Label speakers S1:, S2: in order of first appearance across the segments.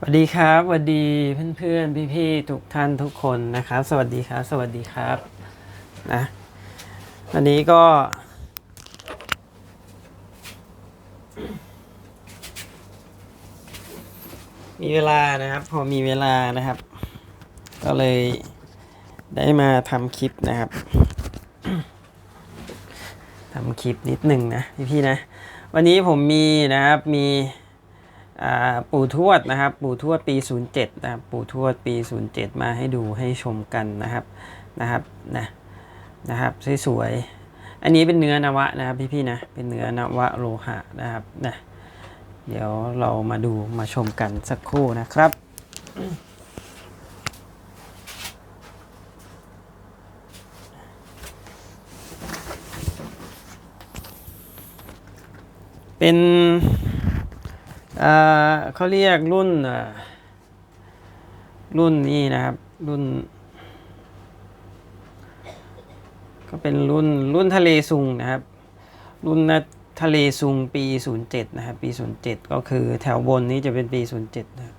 S1: สวัสดีครับสวัสดีเพื่อนๆพี่ๆทุกท่านทุกคนนะครับ สวัสดีครับ สวัสดีครับนะวันนี้ก็ มีเวลานะครับ พอมีเวลานะครับ ก็เลยได้มาทำคลิปนะครับทำคลิปนิดหนึ่งนะพี่ๆนะ วันนี้ผมมีนะครับมี ปู่ทวดนะครับ ปู่ทวดปี 07 นะครับ ปู่ทวดปี 07 มาให้ดูให้ชมกันนะครับนะครับนะนะครับสวยๆอันนี้เป็นเนื้อนวะนะครับพี่ๆนะเป็นเนื้อนวะโลหะนะครับนะเดี๋ยวเรามาดูมาชมกันสักครู่นะครับเป็น เขาเรียกรุ่นรุ่นนี้นะครับ รุ่น ก็เป็นรุ่นรุ่นทะเลซุงนะครับ รุ่นนะทะเลซุงปี 07 นะครับ ปี 07 ก็คือแถวบนนี้จะเป็นปี 07 นะครับ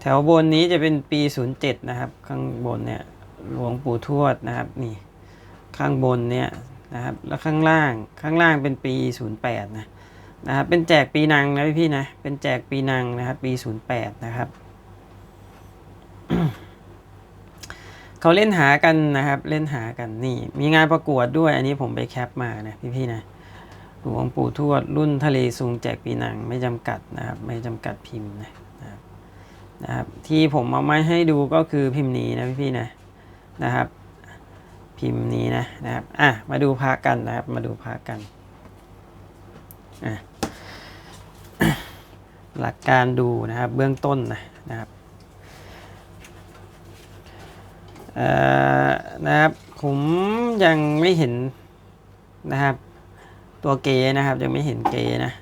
S1: แถวบนนี้จะเป็นปี 07 นะครับ ข้างบนเนี่ย หลวงปู่ทวดนะครับนี่ข้างบนเนี่ยนะครับแล้วข้างล่างข้างล่างเป็นปี 08นะนะครับเป็นแจกปีนังนะพี่ๆนะเป็นแจกปีนังนะครับปี 08 นะครับเขาเล่นหากันนะครับเล่นหากันนี่ มีงานประกวดด้วย อันนี้ผมไปแคปมานะพี่ๆนะหลวงปู่ทวดรุ่นทะเลซุงแจกปีนังไม่จำกัดนะครับ ไม่จำกัดพิมพ์นะนะครับ ที่ผมเอามาให้ดูก็คือพิมพ์นี้นะพี่ๆนะ นะครับ พิมพ์นี้นะนะครับอะมาดูพากันนะครับ มาดูพากันอะหลักการดูนะครับเบื้องต้นนะนะครับเอ่อนะครับผมยังไม่เห็นนะครับ ตัวเกนะครับยังไม่เห็นเกนะ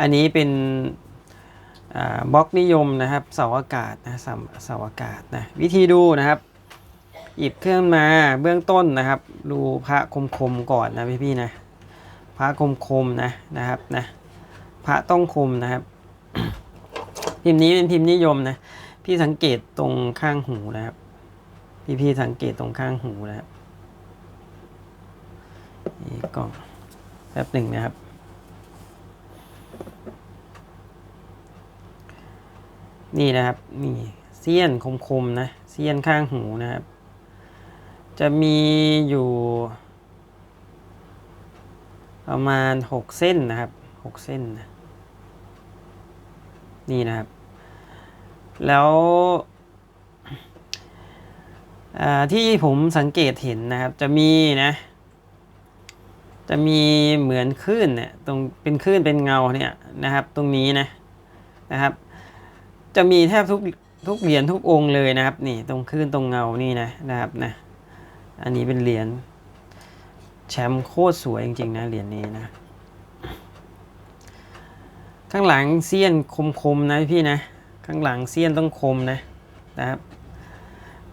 S1: อันนี้เป็นอ่าบล็อกนิยมนะครับเสาอากาศนะเสาอากาศนะวิธีดูนะครับ หยิบเครื่องมาเบื้องต้นนะครับ ดูพระคมๆก่อนนะพี่ๆนะ พระคมๆนะนะครับนะ พระต้องคมนะครับ พิมพ์นี้เป็นพิมพ์นิยมนะ พี่สังเกตตรงข้างหูนะครับ พี่พี่ๆสังเกตตรงข้างหูนะครับนี่กล่องแป๊บหนึ่งนะครับนี่นะครับนี่เสี้ยนคมๆนะเสี้ยนข้างหูนะครับ จะมีอยู่ ประมาณหกเส้นนะครับหกเส้นนะนี่นะครับ แล้วที่ผมสังเกตเห็นนะครับ จะมีนะ จะมีเหมือนคลื่นเนี่ยตรงเป็นคลื่นเป็นเงาเนี่ยนะครับ ตรงนี้นะนะครับ จะมีแทบทุกทุกเหรียญทุกองค์เลยนะครับ นี่ตรงคลื่นตรงเงานี่นะนะครับนะ อันนี้เป็นเหรียญแชมป์โคตรสวยจริง ๆ นะเหรียญนี้นะ ข้างหลังเสี้ยนคมๆนะพี่นะ ข้างหลังเสี้ยนต้องคมนะนะครับ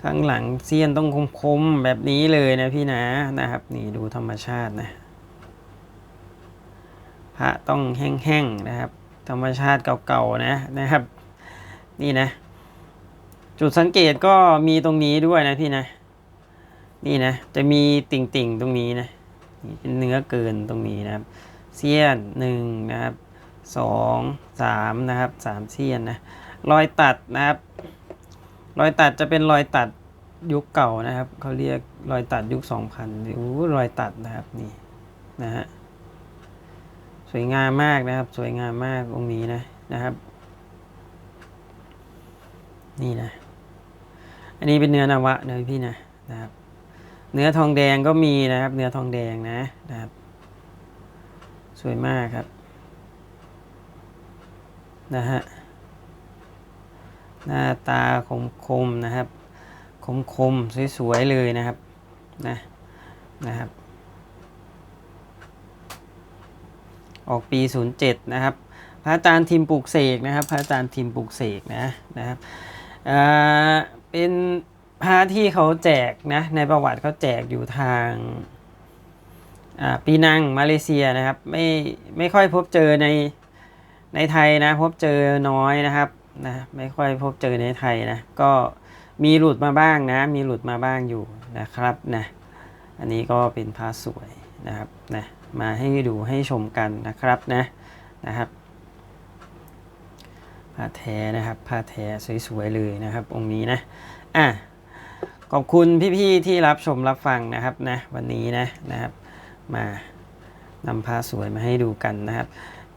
S1: ข้างหลังเสี้ยนต้องคมๆแบบนี้เลยนะพี่นะนะครับ นี่ดูธรรมชาตินะพระต้องแห้งๆนะครับ ธรรมชาติเก่าๆนะนะครับ นี่นะ จุดสังเกตก็มีตรงนี้ด้วยนะพี่นะ นี่นะจะมีติ่งๆตรงนี้นะนี่เป็นเนื้อเกินตรงนี้นะครับ เสี้ยนหนึ่งนะครับสองสามนะครับสามเสี้ยนนะรอยตัดนะครับ รอยตัดจะเป็นรอยตัดยุคเก่านะครับเขาเรียกรอยตัดยุคสองพันโอ้รอยตัดนะครับนี่นะฮะสวยงามมากนะครับ สวยงามมากองค์นี้นะนะครับ นี่นะ อันนี้เป็นเนื้อนวะเนื้อพี่นะนะครับ เนื้อทองแดงก็มีนะครับ เนื้อทองแดงนะนะครับ สวยมากครับ นะฮะ หน้าตาคมคมนะครับ คมคมสวยๆเลยนะครับ นะ นะครับ ออกปี 07 นะครับ พระอาจารย์ทีมปลูกเสกนะครับ พระอาจารย์ทีมปลูกเสกนะ นะครับ อ่า เป็น พระที่เขาแจกนะในประวัติเขาแจกอยู่ทางปีนังมาเลเซียนะครับ ไม่ไม่ค่อยพบเจอในในไทยนะ พบเจอน้อยนะครับนะไม่ค่อยพบเจอในไทยนะก็มีหลุดมาบ้างนะ มีหลุดมาบ้างอยู่นะครับนะอันนี้ก็เป็นผ้าสวยนะครับนะมาให้ดูให้ชมกันนะครับนะนะครับผ้าแท้นะครับผ้าแท้สวยๆเลยนะครับองค์นี้นะอะ ขอบคุณพี่ๆที่รับชมรับฟังนะครับนะวันนี้นะนะครับมานำพาสวยมาให้ดูกันนะครับ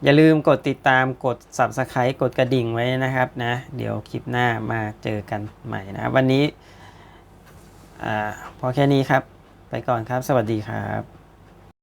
S1: อย่าลืมกดติดตามกด subscribe กดกระดิ่งไว้นะครับนะเดี๋ยวคลิปหน้ามาเจอกันใหม่นะครับวันนี้อพอแค่นี้ครับ ไปก่อนครับ สวัสดีครับ